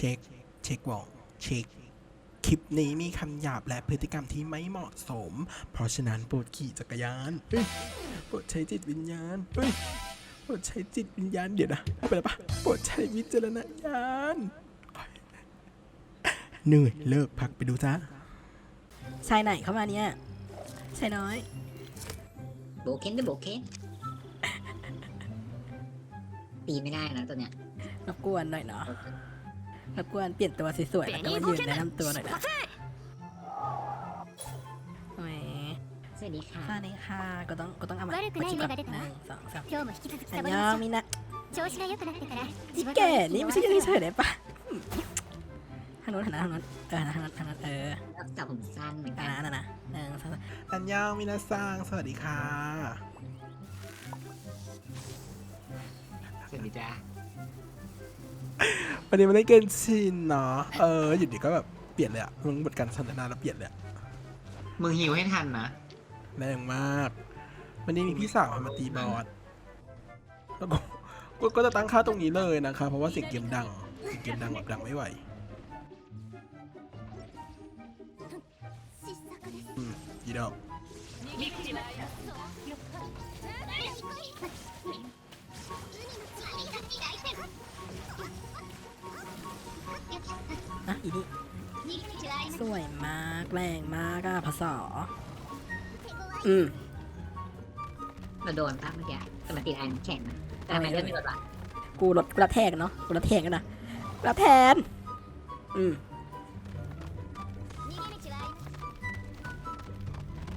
ช็ค เช็ควองเช็ค คลิปนี้มีคำหยาบและพฤติกรรมที่ไม่เหมาะสม เพราะฉะนั้นโปรดขี่จักรยานเฮ้ยโปรดใช้จิตวิญญาณเฮ้ยโปรดใช้จิตวิญญาณเดี๋ยวนะไปแล้วปะโปรดใช้วิจารณญาณเหนื่อยเลิกพักไปดูจ้าชายไหนเข้ามาเนี่ยชายน้อย โบเคนด้วยโบเคนตีไม่ได้นะตัวเนี้ยรบกวนหน่อยเนาะ รบกวนเปลี่ยนตัวสวยๆแล้วก็มายืนแนะนำตัวหน่อยนะแหมสวัสดีค่ะสวัสดีค่ะ ก็ต้องก็ต้องเอามาปัจจุบันหนึ่งสองสามอันยอมินะจิแก่นี่ไม่ใช่ยังเฉยได้ปะทางโน้นทางน้นทางโน้นเออทางโน้นทางโน้นเออจับผมสั้นเหมือนกันนะนะหนึ่งสองอันยองมินะสร้างสวัสดีค่ะสวัสดีจ้า วันนี้มันได้เกณฑ์ชินเนาะเอออยู่ดีก็แบบเปลี่ยนเลยอะมึงบทการสนทนาแล้วเปลี่ยนเลยอะมึงหิวให้ทันนะ แรงมาก วันนี้มีพี่สาวมาตีบอสแล้วก็ก็ก็จะตั้งค่าตรงนี้เลยนะคะ เพราะว่าเสียงเกมดังเสียงเกมดังแบบดังไม่ไหวอืมยีดอก อะอีนี่สวยมากแรงมากอะพศอืมเราโดนปะเมื่อกี้แต่มันติดอันแข็งนะแต่ทำไมเรื่องไม่ลดวะกูรถกูรับแทนเนาะกูรับแทนกันนะรับแทน อืม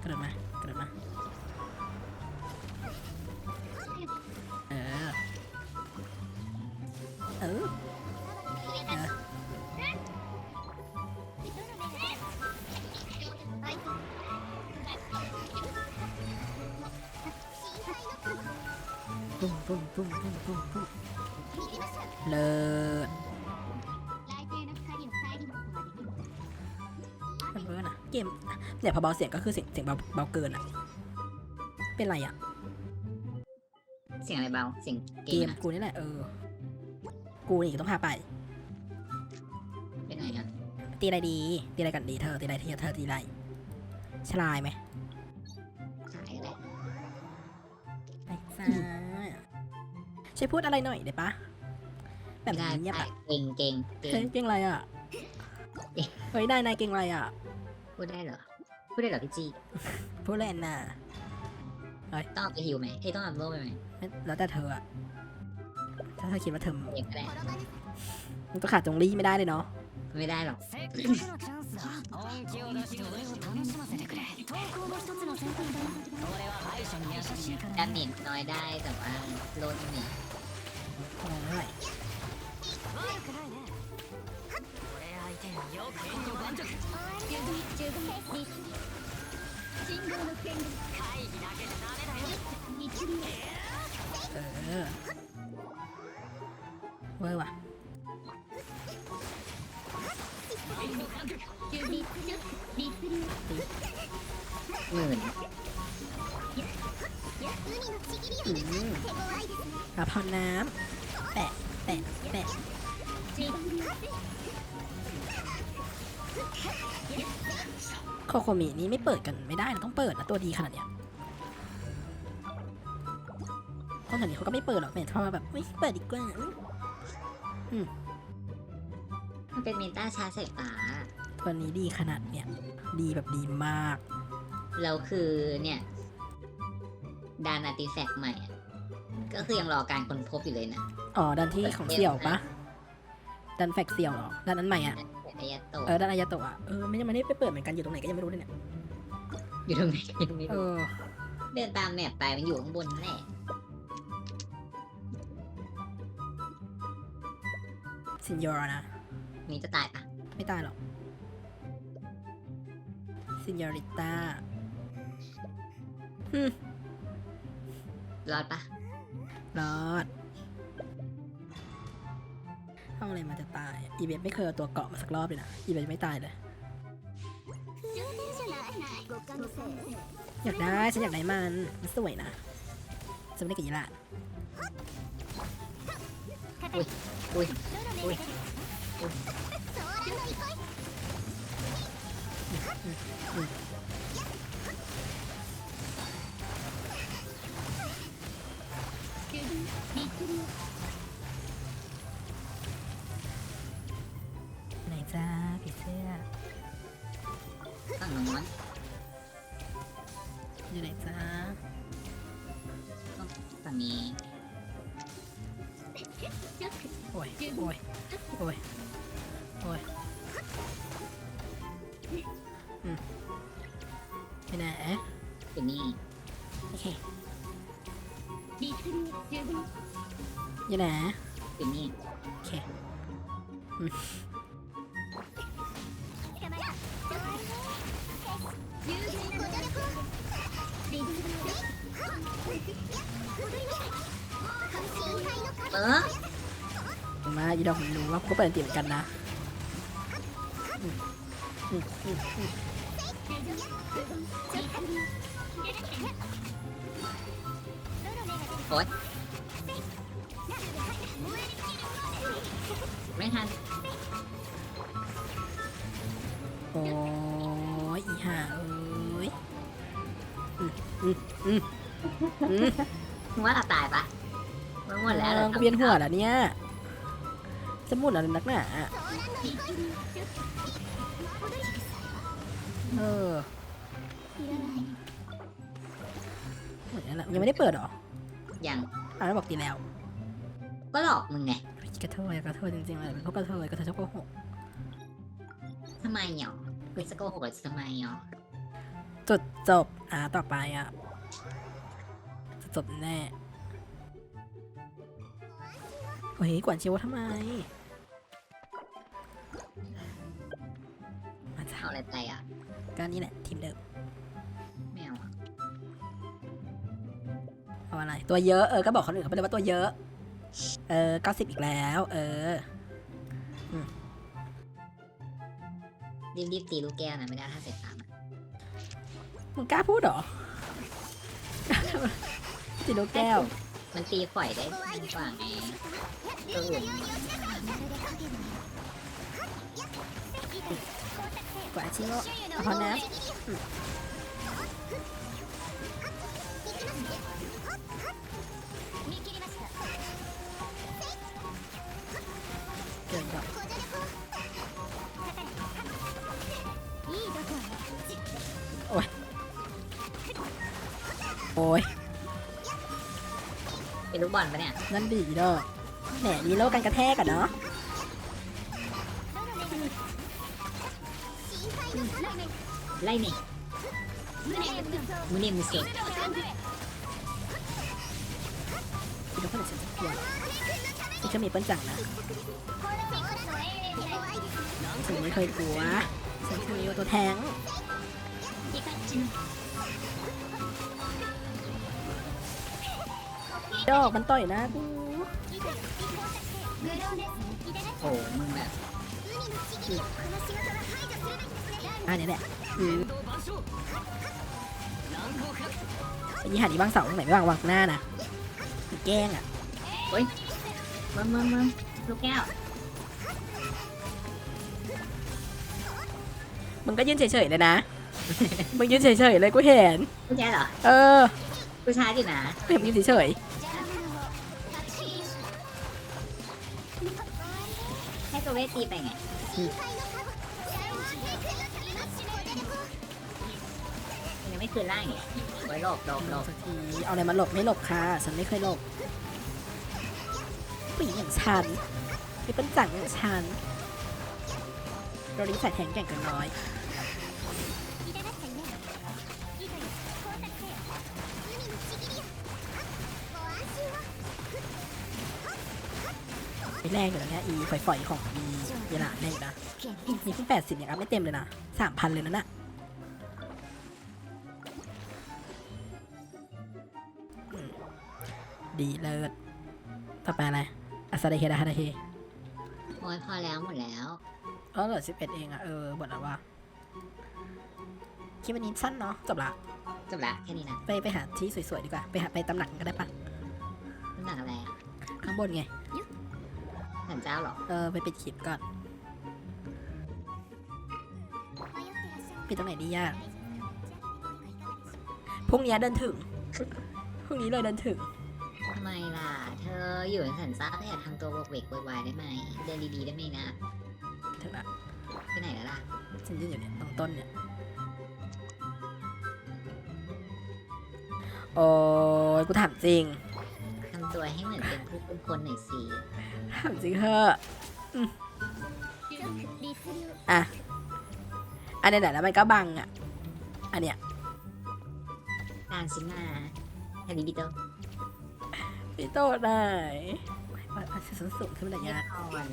กระโดดมากระโดดมา ปุ้มปุ้มปุ้มปุ้มปุ้มปุ้มเลิศมันเบิร์นอะเกมเนี่ยพอเบาเสียงก็คือเสียงเสียงเบาเบาเกินอะเป็นไรอะเสียงอะไรเบา เสียงเกเกมมอะกูนี่แหละเออ กูนี่ต้องพาไป เป็นไงอะตีอะไรดี ตีอะไรกันดีเธอ ตีอะไรที่เธอตีอะไรฉลายไหม ช่วยพูดอะไรหน่อยได้ปะแบบได้เงียบได้อะเก่งเก่งเก่เฮ้งยเก่งอะไรอะเฮ้ยนายนายเก่งอะไรอะพูดได้เหรอ พูดได้เหรอพี่จีพูดเล่นน่ะต้องเอาไปฮิวไหมเอ้ยต้องเอาโล่ไปไหมไม่แล้วแต่เธออะถ้าเธอคิดว่าเธอเองก็ได้มันก็ขาดจงลี่ไม่ได้เลยเนาะ ไม่ได้หรอก せっかくのチャンスだ本気を出して俺を楽しませてくれ投稿も一つの選択だ俺は敗者に優しいから ดาเมจน้อยได้แต่ว่าโล่ไม่มี โอ้ย 悪くないね俺相手によく援護盤石十分十分信号の権利会議だけじゃダメだよ一流 เออเวอร์ว่ะ หมื่นอืมกระเพาะน้ำแปะแปะแปะโคโคมินี้ไม่เปิดกันไม่ได้นะต้องเปิดนะตัวดีขนาดเนี้ยคนแถวนี้เขาก็ไม่เปิดหรอกแม่ชอบมาแบบไม่เปิดดีกว่าอืมมันเป็นเมตาชาร์จสายฟ้าตัวนี้ดีขนาดเนี้ยดีแบบดีมาก แล้วคือเนี่ยดานอาร์ติแฟกต์ใหม่อะก็คือยังรอการค้นพบอยู่เลยนะอ๋อดันที่ของเสี่ยวปะดันแฟกเสี่ยวเหรอดันนั้นใหม่อะอายาโตะเออดันอายาโตะอะเออไม่ได้มันไม่ได้ไปเปิดเหมือนกันอยู่ตรงไหนก็ยังไม่รู้เลยเนี่ยอยู่ตรงไหนก็ยังไม่เอรู้อเดินตามแมปไปมันอยู่ข้างบนนั่นแหละซินยอร์นะนี่จะตายปะไม่ตายหรอกซินยอริต้า รอดปะรอดห้องอะไรมาจะตาย อีเวนไม่เคยเอาตัวเกาะมาสักรอบเลยนะ อีเวนไม่ตายเลย อยากได้ ฉันอยากได้มัน มันสวยนะจะไม่ได้กี่ละอุ้ยอุ้ยอุ้ยอุ้ย โอ้ย โอ้ย โอ้ย โอ้ยอืมไปไหนอยู่นี่โอเคอยู่ไหนอยู่นี่โอเคเออ มาอีดอกผมรู้ว่ากูก็เปิดอันติเหมือนกันนะอืมอืมอืมอืมโอ๊ยไม่ทันโอ้ยอีห่าเอ้ยอืมอืมอืมอืมมึงว่าเราตายปะมันหมดแล้วเอเราอกูเวียนหัวแล้วเนี่ย จะมุดอะไรนักหนาเออเหมือนนั่นแหละยังไม่ได้เปิดเหรอยังอ้าวแล้วบอกตีแล้ว ก็หลอกมึงไงกระเทยกระเทยจริงๆเลยเป็นพวกกระเทยกระเทยชอบโกหกทำไมหรอเฮ้ยจะโกหกหรือทำไมหรอจุดจบอ่าต่อไปอะจะจบแน่เฮ้ยกวนชิวทำไม เอาอะไรไปอะก็นี่แหละทีมเดิมไม่เอาอะเอาอะไร ตัวเยอะเออก็บอกคนอื่นเขาไปเลยว่าตัวเยอะ เออเก้าสิบอีกแล้ว เออ รีบๆตีลูกแก้วนะไม่ได้ถ้าเสร็จตามอะมึงกล้าพูดเหรอจิโนแก้ว มันตีข่อยได้ดีกว่าไงตัวอื่น กว่าชิโร่เอาพอนะเกินก่อนโอ้ยเป็นลูกบอลปะเนี่ย นั่นดีเด้อแหมมีโลกันกระแทกอะเนาะ ไล่นี่มึงนี่มึงเก่งคิดว่าคนอื่นจะกลัวฉันจะมีเปิ้ลจังนะฉันไม่เคยกลัวฉันคือมีตัวแทงดอกมันต่อยนะกูโอ้มึงแบบอะเนี่ยแหละ อืมไอ้ยี่หันอีบางเสาตรงไหนไม่วางวางหน้านะมันแกล้งอะมึงมึงมึงลูกแก้วมึงก็ยืนเฉยๆเลยนะ มึงยืนเฉยๆเลยกูเห็น ผู้ชายเหรอเออผู้ชายอยู่นะกูเห็นมึงยืนเฉยให้ตัวเวทตีไปไงมึ ไม่คืนร่ไว้หลบหลบหลบสักทีเอาอะไรมาหลบไม่หลบค่ะ ฉันไม่เคยหลบผู้หญิงอย่างฉันไม่เป็นจังอย่างฉันเราดีใส่แทงแก่งกันน้อยไม่แรงอยู่แล้วเนี่ยอีฝอยๆของอีเวลาแรงอยู่นะนี่เพิ่งแปดสิบยังอัพไม่เต็มเลยนะสามพันเลยนะน่ะ ดีเลิศต่อไปอะไรอัสดาเฮดาฮาดาเฮโอ้ยพอแล้วหมดแล้วเออเหลือสิบเอ็ดเองอะเออหมดแล้วว่าคลิปวันนี้สั้นเนาะจบละจบละแค่นี้นะไปไปหาที่สวยๆดีกว่า ไปหาไปตำหนักกันก็ได้ปะน้ำหนักอะไรอะข้างบนไงไหนสันเจ้าเหรอ เออไปปิดคลิปก่อนปิดตรงไหนดีอะพรุ่งนี้เดินถึงพรุ่งนี้เลยเดินถึงทำ ไมล่ะ เธออยู่ในสันเจ้าก็อย่าทำตัววกเวกโวยวายได้ไหม เดินดีๆได้ไหมนะถึงละไปไหนแล้วล่ะ ฉันยืนอยู่เนี่ยตรงต้นเนี่ย โอ้ยกูถามจริง ทำตัวให้เหมือนเป็นผู้เป็นคนหน่อยสิถามจริงเถอะอืมอะ อันไหนๆแล้วมันก็บังอะ อันเนี้ย ตามฉันมาฮาริบิโต พี่โตไหนว่าว่าสูงสูงขึ้นมาหน่อยเงียนะบก่อน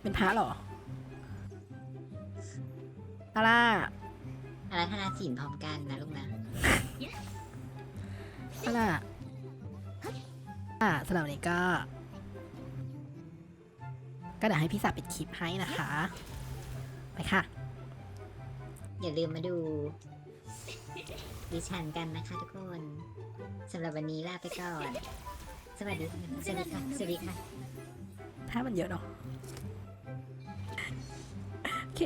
เป็นพระเหรออาล่าอารัธนาศีลพร้อมกันนะลูกนะอาล่าอ่าสำหรับวันนี้ก็ ก็เดี๋ยวให้พี่สาวปิดคลิปให้นะคะ ไปค่ะ อย่าลืมมาดู ดิฉันกันนะคะทุกคนสำหรับวันนี้ลาไปก่อน สวัสดีค่ะสวัสดีค่ะสวัสดีค่ะถ้ามันเยอะเนาะโอเค